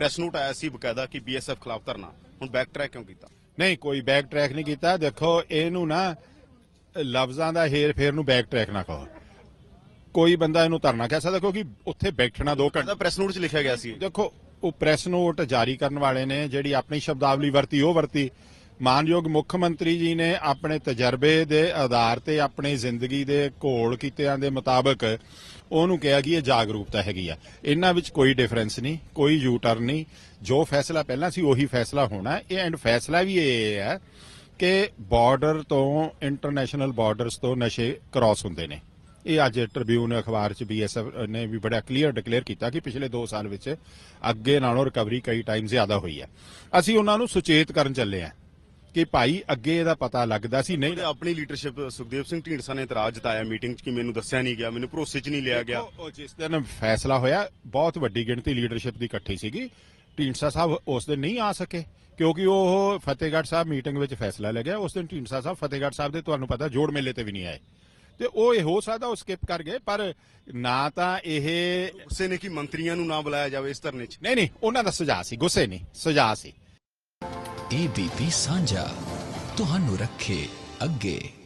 Press note ਆਇਆ ਸੀ ਬਕਾਇਦਾ ਕਿ ਬੀਐਸਐਫ ਖਿਲਾਫ ਧਰਨਾ। ਹੁਣ ਬੈਕ ਟਰੈਕ ਕਿਉਂ ਕੀਤਾ? ਨਹੀਂ ਕੋਈ ਬੈਕ ਟਰੈਕ ਨਹੀਂ ਕੀਤਾ। ਦੇਖੋ ਇਹਨੂੰ ਨਾ ਲਫ਼ਜ਼ਾਂ ਦਾ ਹੇਰ ਫੇਰ ਨੂੰ ਬੈਕ ਟਰੈਕ ਨਾ ਕਹੋ। ਕੋਈ ਬੰਦਾ ਇਹਨੂੰ ਧਰਨਾ ਕਹਿ ਸਕਦਾ ਕਿਉਂਕਿ ਉੱਥੇ ਬੈਠਣਾ 2 ਘੰਟੇ ਪ੍ਰੈਸ ਨੋਟ 'ਚ ਲਿਖਿਆ ਗਿਆ ਸੀ। ਦੇਖੋ ਉਹ ਪ੍ਰੈਸ ਨੋਟ ਜਾਰੀ ਕਰਨ ਵਾਲੇ ਨੇ ਜਿਹੜੀ ਆਪਣੀ ਸ਼ਬਦਾਵਲੀ ਵਰਤੀ ਉਹ ਵਰਤੀ। ਮਾਨਯੋਗ ਮੁੱਖ ਮੰਤਰੀ ਜੀ ਨੇ ਆਪਣੇ ਤਜਰਬੇ ਦੇ ਆਧਾਰ ਤੇ ਆਪਣੀ ਜ਼ਿੰਦਗੀ ਦੇ ਘੋਲ ਕੀਤਿਆਂ ਦੇ ਮੁਤਾਬਕ ਉਹਨੂੰ ਕਿਹਾ ਕਿ ਇਹ ਜਾਗਰੂਕਤਾ ਹੈਗੀ ਆ। ਇਹਨਾਂ ਵਿੱਚ ਕੋਈ ਡਿਫਰੈਂਸ ਨਹੀਂ, ਕੋਈ ਯੂ ਟਰਨ ਨਹੀਂ। ਜੋ ਫੈਸਲਾ ਪਹਿਲਾਂ ਸੀ, ਉਹੀ ਫੈਸਲਾ ਹੋਣਾ। ਇਹ ਐਂਡ ਫੈਸਲਾ ਵੀ ਇਹ ਹੈ ਕਿ ਬਾਰਡਰ ਤੋਂ ਇੰਟਰਨੈਸ਼ਨਲ ਬਾਰਡਰਸ ਤੋਂ ਨਸ਼ੇ ਕ੍ਰਾਸ ਹੁੰਦੇ ਨੇ। ਇਹ ਅੱਜ ਟ੍ਰਿਬਿਊਨ ਅਖਬਾਰ 'ਚ ਬੀਐਸਐਫ ਨੇ ਵੀ ਬੜਾ ਕਲੀਅਰ ਡਿਕਲੇਅਰ ਕੀਤਾ ਕਿ ਪਿਛਲੇ 2 ਸਾਲ ਵਿੱਚ ਅੱਗੇ ਨਾਲੋਂ ਰਿਕਵਰੀ ਕਈ ਟਾਈਮ ਜ਼ਿਆਦਾ ਹੋਈ ਹੈ ਅਸੀਂ ਉਹਨਾਂ ਨੂੰ ਸੁਚੇਤ ਕਰਨ ਚੱਲੇ ਆ। ਕਿ ਭਾਈ ਅੱਗੇ ਇਹਦਾ ਪਤਾ ਲੱਗਦਾ ਸੀ ਨਹੀਂ ਆਪਣੀ ਲੀਡਰਸ਼ਿਪ ਸੁਖਦੇਵ ਸਿੰਘ ਢੀਂਡਸਾ ਨੇ ਇਤਰਾਜ਼ ਜਤਾਇਆ ਮੀਟਿੰਗ 'ਚ ਕਿ ਮੈਨੂੰ ਦੱਸਿਆ ਨਹੀਂ ਗਿਆ ਮੈਨੂੰ ਭਰੋਸੇ 'ਚ ਨਹੀਂ ਲਿਆ ਗਿਆ। ਉਹ ਜਿਸ ਦਿਨ ਫੈਸਲਾ ਹੋਇਆ ਬਹੁਤ ਵੱਡੀ ਗਿਣਤੀ ਲੀਡਰਸ਼ਿਪ ਦੀ ਇਕੱਠੀ ਸੀਗੀ। ਢੀਂਡਸਾ ਸਾਹਿਬ ਉਸ ਦਿਨ ਨਹੀਂ ਆ ਸਕੇ ਕਿਉਂਕਿ ਉਹ ਫਤਿਹਗੜ੍ਹ ਸਾਹਿਬ ਮੀਟਿੰਗ ਵਿੱਚ ਫੈਸਲਾ ਲੈ ਗਿਆ। ਉਸ ਦਿਨ ਢੀਂਡਸਾ ਸਾਹਿਬ ਫਤਿਹਗੜ੍ਹ ਸਾਹਿਬ ਦੇ ਤੁਹਾਨੂੰ ਪਤਾ ਜੋੜ ਮੇਲੇ ਤੇ ਵੀ ਨਹੀਂ ਆਏ। ਤੇ ਉਹ ਇਹ ਹੋ ਸਕਦਾ ਉਹ ਸਕਿਪ ਕਰ ਗਏ ਪਰ ਨਾ ਤਾਂ ਇਹ ਗੁੱਸੇ ਨੇ ਕਿ ਮੰਤਰੀਆਂ ਨੂੰ ਨਾ ਬੁਲਾਇਆ ਜਾਵੇ ਇਸ ਧਰਨੇ 'ਚ। ਨਹੀਂ ਨਹੀਂ ਉਹਨਾਂ ਦਾ ਸੁਝਾਅ ਸੀ ਗੁੱਸੇ ਨਹੀਂ ਸੁਝਾਅ ਸੀ। ਏਬੀਪੀ ਸਾਂਝਾ ਤੁਹਾਨੂੰ ਰੱਖੇ ਅੱਗੇ।